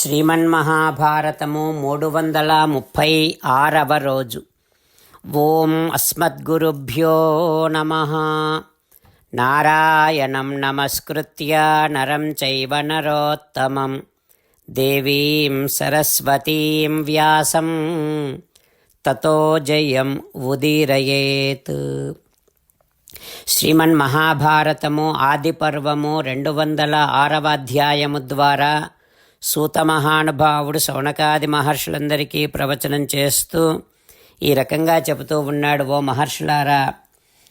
శ్రీమన్మహాభారతము మూడు వందల ముప్పై ఆరవ రోజు. ఓం అస్మద్గురుభ్యో నమ. నారాయణం నమస్కృత్య నరం చైవ నరోత్తమం. దేవీం సరస్వతీం వ్యాసం. తతో జయం ఉదీరయేత్. శ్రీమన్మహాభారతము ఆదిపర్వము రెండు వందల ఆరవ అధ్యాయము ద్వారా సూత మహానుభావుడు శౌనకాది మహర్షులందరికీ ప్రవచనం చేస్తూ ఈ రకంగా చెబుతూ ఉన్నాడు ఓ మహర్షులారా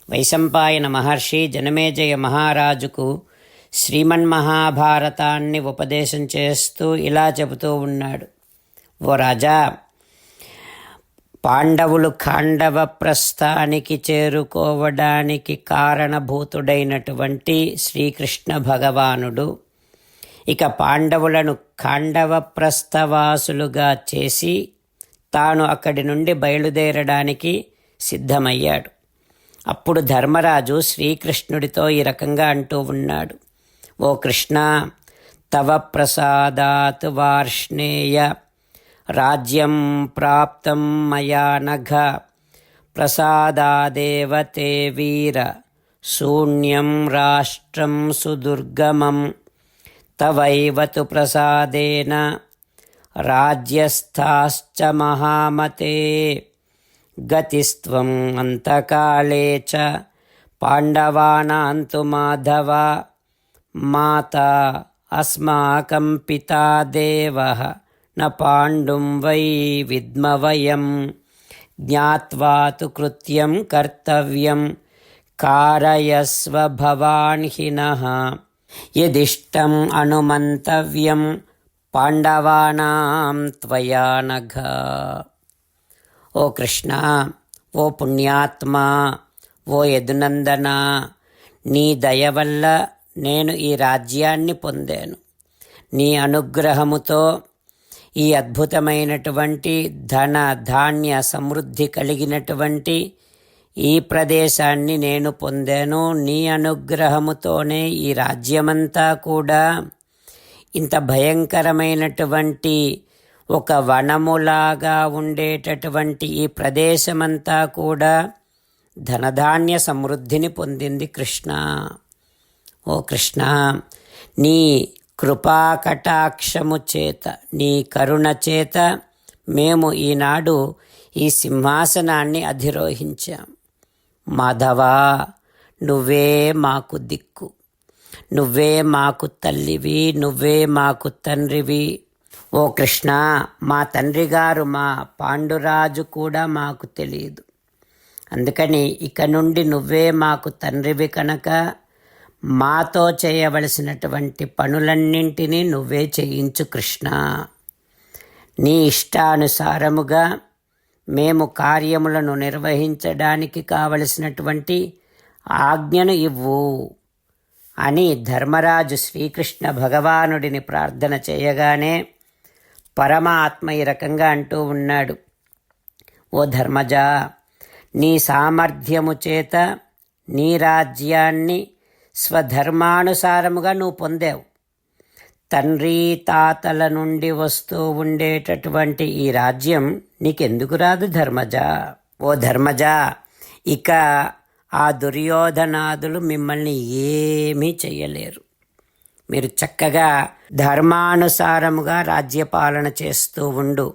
వైశంపాయన మహర్షి జనమేజయ మహారాజుకు శ్రీమన్మహాభారతాన్ని ఉపదేశం చేస్తూ ఇలా చెబుతూ ఉన్నాడు. ఓ రాజా పాండవులు ఖాండవ ప్రస్థానికి చేరుకోవడానికి కారణభూతుడైనటువంటి శ్రీకృష్ణ భగవానుడు ఇక పాండవులను ఖాండవ ప్రస్థవాసులుగా చేసి తాను అక్కడి నుండి బయలుదేరడానికి సిద్ధమయ్యాడు. అప్పుడు ధర్మరాజు శ్రీకృష్ణుడితో ఈ రకంగా అంటూ ఉన్నాడు. ఓ కృష్ణ తవ ప్రసాదాత్ వార్ష్ణేయ రాజ్యం ప్రాప్తం మయా నఘ ప్రసాదాదేవ వీర శూన్యం రాష్ట్రం సుదుర్గమం. తవైవ తు ప్రసాదేన రాజ్యస్థాశ్చ మహామతే గతిస్త్వం అంతకాళే చ పాండవానాంతు మాధవ మాత అస్మాకం పితా దేవः न పాండుం వై విద్మవయం జ్ఞావా తు కృత్యం కర్తవ్యం కారయస్వ భవాన్ హినః యదిష్టం అనుమంతవ్యం పాండవానాం త్వయా ఓ కృష్ణ ఓ పుణ్యాత్మ ఓ యదునందన నీ దయ వల్ల నేను ఈ రాజ్యాన్ని పొందాను. నీ అనుగ్రహముతో ఈ అద్భుతమైనటువంటి ధన ధాన్య సమృద్ధి కలిగినటువంటి ఈ ప్రదేశాన్ని నేను పొందాను. నీ అనుగ్రహముతోనే ఈ రాజ్యమంతా కూడా ఇంత భయంకరమైనటువంటి ఒక వనములాగా ఉండేటటువంటి ఈ ప్రదేశమంతా కూడా ధనధాన్య సమృద్ధిని పొందింది కృష్ణ. ఓ కృష్ణ నీ కృపాకటాక్షము చేత నీ కరుణ చేత మేము ఈనాడు ఈ సింహాసనాన్ని అధిరోహించాం. మాధవా నువ్వే మాకు దిక్కు. నువ్వే మాకు తల్లివి నువ్వే మాకు తండ్రివి. ఓ కృష్ణ మా తండ్రి గారు మా పాండురాజు కూడా మాకు తెలియదు అందుకని ఇక నుండి నువ్వే మాకు తండ్రివి కనుక మాతో చేయవలసినటువంటి పనులన్నింటినీ నువ్వే చేయించు కృష్ణ. నీ ఇష్టానుసారముగా మేము కార్యములను నిర్వహించడానికి కావలసినటువంటి ఆజ్ఞను ఇవ్వు అని ధర్మరాజు శ్రీకృష్ణ భగవానుడిని ప్రార్థన చేయగానే పరమాత్మ ఈ రకంగా అంటూ ఉన్నాడు. ఓ ధర్మజ నీ సామర్థ్యము చేత నీ రాజ్యాన్ని స్వధర్మానుసారముగా నువ్వు పొందావు. తండ్రి తాతల నుండి వస్తూ ఉండేటటువంటి ఈ రాజ్యం నీకెందుకు రాదు ధర్మజ? ఓ ధర్మజ ఇక ఆ దుర్యోధనాదులు మిమ్మల్ని ఏమీ చెయ్యలేరు. మీరు చక్కగా ధర్మానుసారముగా రాజ్యపాలన చేస్తూ ఉండు.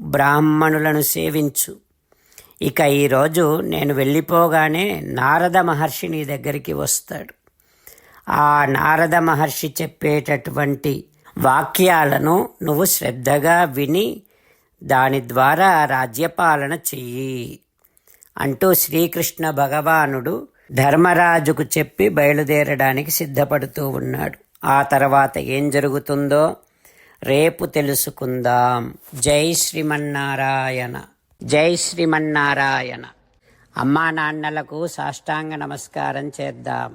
బ్రాహ్మణులను సేవించు. ఇక ఈరోజు నేను వెళ్ళిపోగానే నారద మహర్షి నీ దగ్గరికి వస్తాడు. ఆ నారద మహర్షి చెప్పేటటువంటి వాక్యాలను నువ్వు శ్రద్ధగా విని దాని ద్వారా రాజ్యపాలన చెయ్యి అంటూ శ్రీకృష్ణ భగవానుడు ధర్మరాజుకు చెప్పి బయలుదేరడానికి సిద్ధపడుతూ ఉన్నాడు. ఆ తర్వాత ఏం జరుగుతుందో రేపు తెలుసుకుందాం. జై శ్రీమన్నారాయణ. జై శ్రీమన్నారాయణ. అమ్మా నాన్నలకు సాష్టాంగ నమస్కారం చేద్దాం.